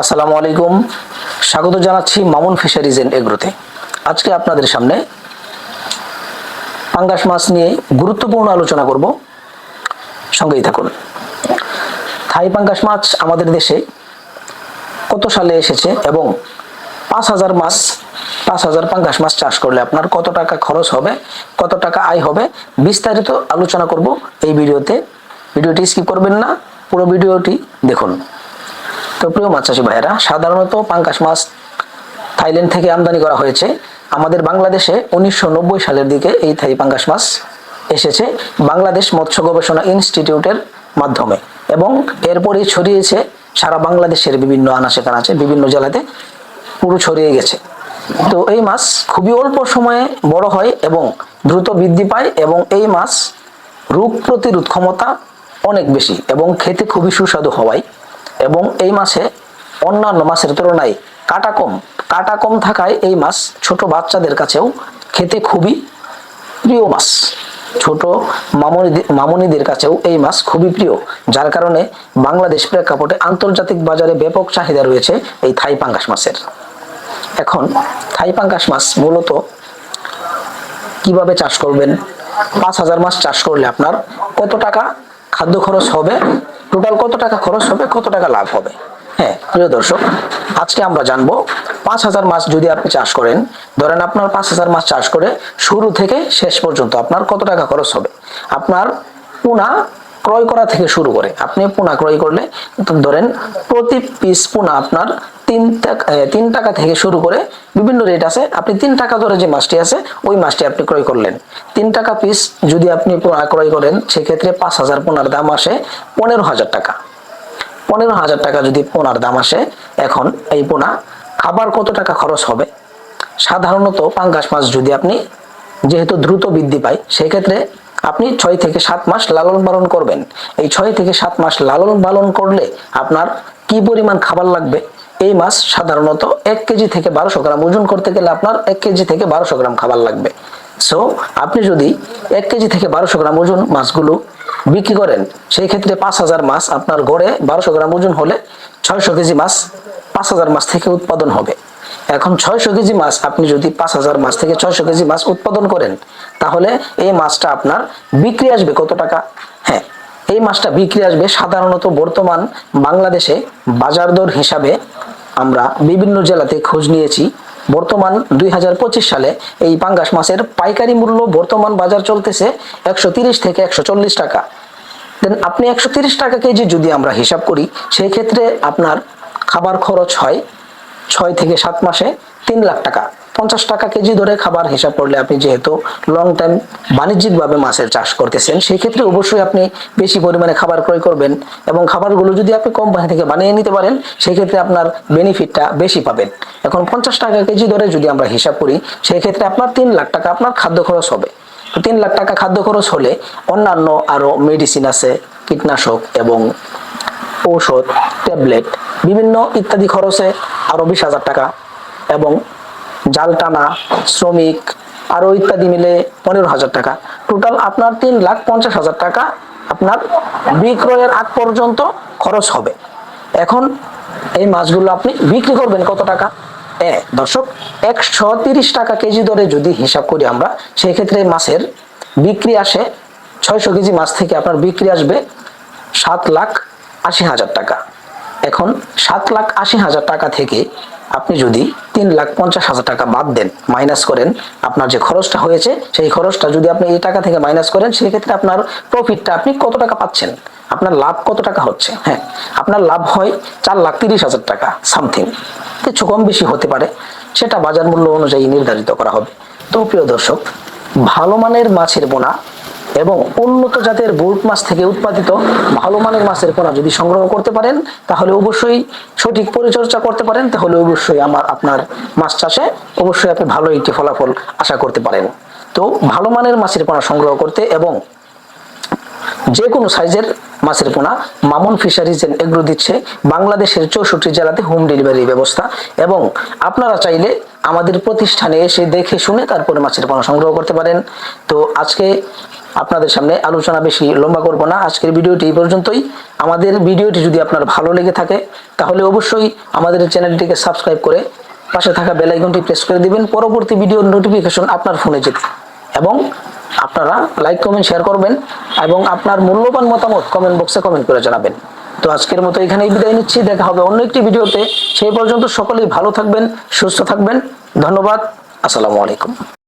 আসসালামু আলাইকুম। স্বাগত জানাচ্ছি মামুন ফিশারিজ এন্ড এগ্রোতে। আজকে আপনাদের সামনে পাঙ্গাস মাছ নিয়ে গুরুত্বপূর্ণ আলোচনা করব। সঙ্গেই থাকুন। থাই পাঙ্গাস মাছ আমাদের দেশে কত সালে এসেছে এবং পাঁচ হাজার মাছ, পাঁচ হাজার পাঙ্গাস মাছ চাষ করলে আপনার কত টাকা খরচ হবে, কত টাকা আয় হবে, বিস্তারিত আলোচনা করব এই ভিডিওতে। ভিডিওটি স্কিপ করবেন না, পুরো ভিডিওটি দেখুন। তো প্রিয় মাছ চাষি ভাইয়েরা, সাধারণত পাঙ্কাশ মাছ থাইল্যান্ড থেকে আমদানি করা হয়েছে। আমাদের বাংলাদেশে উনিশশো নব্বই সালের দিকে এই থাই পাঙ্কাশ মাছ এসেছে বাংলাদেশ মৎস্য গবেষণা ইনস্টিটিউটের মাধ্যমে এবং এরপরই ছড়িয়েছে সারা বাংলাদেশের বিভিন্ন আনাচে কানাচে, বিভিন্ন জেলাতে পুরো ছড়িয়ে গেছে। তো এই মাছ খুবই অল্প সময়ে বড় হয় এবং দ্রুত বৃদ্ধি পায় এবং এই মাছ রোগ প্রতিরোধ ক্ষমতা অনেক বেশি এবং খেতে খুবই সুস্বাদু হওয়ায় এবং এই মাছে অন্যান্য মাছের তুলনায় কাটা কম। কাটা কম থাকায় এই মাছ ছোট বাচ্চাদের কাছেও খেতে খুবই প্রিয় মাছ ছোট মামনি মামনিদের কাছেও এই মাছ খুবই প্রিয়, যার কারণে বাংলাদেশ প্রেক্ষাপটে আন্তর্জাতিক বাজারে ব্যাপক চাহিদা রয়েছে এই থাই পাঙ্গাস মাছের এখন থাই পাঙ্গাস মাছ মূলত কীভাবে চাষ করবেন? পাঁচ হাজার মাছ চাষ করলে আপনার কত টাকা খাদ্য খরচ হবে? টোটাল কত টাকা খরচ হবে, কত টাকা লাভ হবে? হ্যাঁ দর্শক, আজকে আমরা জানব পাঁচ হাজার মাছ যদি আপনি চাষ করেন, ধরেন আপনার পাঁচ হাজার মাছ চাষ করে শুরু থেকে শেষ পর্যন্ত আপনার কত টাকা খরচ হবে? আপনার পোনা ক্রয় করা থেকে শুরু করে, আপনি পোনা ক্রয় করলে, ধরেন প্রতি পিস পোনা আপনার তিন টাকা তিন টাকা থেকে শুরু করে বিভিন্ন রেট আছে। আপনি তিন টাকা ধরে যে মাছটি আছে, ওই মাছটি আপনি ক্রয় করলেন। তিন টাকা পিস যদি আপনি পোনা ক্রয় করেন, সেক্ষেত্রে পাঁচ হাজার পোনার দাম আসে পনেরো হাজার টাকা। পনেরো হাজার টাকা যদি পোনার দাম আসে, এখন এই পোনা খাবার কত টাকা খরচ হবে? সাধারণত পাঙ্গাস মাছ যদি আপনি যেহেতু দ্রুত বৃদ্ধি পায়, সেক্ষেত্রে আপনি ছয় থেকে সাত মাস লালন পালন করবেন। এই ছয় থেকে সাত মাস লালন পালন করলে আপনার কি পরিমাণ খাবার লাগবে? এই মাছ সাধারণত এক কেজি থেকে বারোশো গ্রাম। ওজন করতে গেলে আপনার এক কেজি থেকে বারোশো গ্রাম খাবার লাগবে। সো আপনি যদি এক কেজি থেকে বারোশো গ্রাম ওজন মাছগুলো বিক্রি করেন, সেই ক্ষেত্রে পাঁচ হাজার মাছ আপনার গড়ে বারোশো গ্রাম ওজন হলে ছয়শো কেজি মাছ পাঁচ হাজার মাছ থেকে উৎপাদন হবে। এখন ছয়শো কেজি মাছ আপনি যদি পাঁচ হাজার মাছ থেকে ছয়শো কেজি মাছ উৎপাদন করেন, তাহলে এই মাছটা আপনার বিক্রি আসবে কত টাকা? হ্যাঁ এই মাছটা বিক্রি আসবে সাধারণত বর্তমান বাংলাদেশে বাজার দর হিসাবে আমরা বিভিন্ন জেলাতে খোঁজ নিয়েছি। বর্তমান দুই হাজার পঁচিশ সালে এই পাঙ্গাস মাছের পাইকারি মূল্য বর্তমান বাজার চলতেছে একশো থেকে একশো চল্লিশ টাকা। দেন আপনি একশো টাকা কেজি যদি আমরা হিসাব করি সেই ক্ষেত্রে আপনার খাবার খরচ হয় ছয় থেকে সাত মাসে তিন লাখ টাকা। পঞ্চাশ টাকা কেজি ধরে খাবার হিসাব করলে আপনি যেহেতু লং টাইম বাণিজ্যিকভাবে মাছের চাষ করতেছেন সেই ক্ষেত্রে অবশ্যই আপনি বেশি পরিমাণে খাবার ক্রয় করবেন এবং খাবারগুলো যদি আপনি কোম্পানি থেকে বানিয়ে নিতে পারেন সেই ক্ষেত্রে আপনার বেনিফিটটা বেশি পাবেন। এখন পঞ্চাশ টাকা কেজি ধরে যদি আমরা হিসাব করি সেই ক্ষেত্রে আপনার তিন লাখ টাকা আপনার খাদ্য খরচ হবে। তিন লাখ টাকা খাদ্য খরচ হলে অন্যান্য আরও মেডিসিন আছে, কীটনাশক এবং ঔষধ ট্যাবলেট বিভিন্ন ইত্যাদি খরচে আরও বিশ হাজার টাকা এবং জাল টানা, শ্রমিক আরও ইত্যাদি মিলে পনেরো হাজার টাকা। টোটাল আপনার তিন লাখ পঞ্চাশ হাজার টাকা আপনার বিক্রয়ের আগ পর্যন্ত খরচ হবে। এখন এই মাছগুলো আপনি বিক্রি করবেন কত টাকা? দর্শক, একশো তিরিশ টাকা কেজি দরে যদি হিসাব করি আমরা সেই ক্ষেত্রে মাছের বিক্রি আসে ছয়শো কেজি মাছ থেকে আপনার বিক্রি আসবে সাত লাখ আশি হাজার টাকা। এখন সাত লাখ আশি হাজার টাকা থেকে আপনি যদি তিন লাখ পঞ্চাশ হাজার টাকা বাদ দেন মাইনাস করেন, আপনার যে খরচটা হয়েছে, সেই খরচটা যদি আপনি এই টাকা থেকে মাইনাস করেন, সেক্ষেত্রে আপনার প্রফিটটা আপনি কত টাকা পাচ্ছেন? আপনার লাভ কত টাকা হচ্ছে? হ্যাঁ আপনার লাভ হয় চার লাখ তিরিশ হাজার টাকা সামথিং কিছু কম বেশি হতে পারে, সেটা বাজার মূল্য অনুযায়ী নির্ধারিত করা হবে। তো প্রিয় দর্শক, ভালো মানের মাছের বোনা এবং উন্নত জাতের বুট মাছ থেকে উৎপাদিত ভালো মানের মাছের পোনা যদি সংগ্রহ করতে পারেন, তাহলে অবশ্যই সঠিক পরিচর্যা করতে পারেন, তাহলে অবশ্যই আমার আপনার মাছ চাষে অবশ্যই আপনি ভালো একটি ফলাফল আশা করতে পারেন। তো ভালো মানের মাছের পোনা সংগ্রহ করতে এবং যে কোনো সাইজের মাছের পোনা মামুন ফিশারিজ এগ্রো দিচ্ছে বাংলাদেশের চৌষট্টি জেলাতে হোম ডেলিভারি ব্যবস্থা এবং আপনারা চাইলে আমাদের প্রতিষ্ঠানে এসে দেখে শুনে তারপরে মাছের পোনা সংগ্রহ করতে পারেন। তো আজকে আপনাদের সামনে আলোচনা বেশি লম্বা করব না। আজকের ভিডিওটি এই পর্যন্তই। আমাদের ভিডিওটি যদি আপনার ভালো লেগে থাকে, তাহলে অবশ্যই আমাদের চ্যানেলটিকে সাবস্ক্রাইব করে পাশে থাকা বেল আইকনটি প্রেস করে দিবেন। পরবর্তী ভিডিওর নোটিফিকেশন আপনার ফোনে যেতে। এবং আপনারা লাইক, কমেন্ট, শেয়ার করবেন এবং আপনার মূল্যবান মতামত কমেন্ট বক্সে কমেন্ট করে জানাবেন। তো আজকের মতো এখানেই বিদায় নিচ্ছি। দেখা হবে অন্য একটি ভিডিওতে। সেই পর্যন্ত সকলেই ভালো থাকবেন, সুস্থ থাকবেন। ধন্যবাদ। আসসালামু আলাইকুম।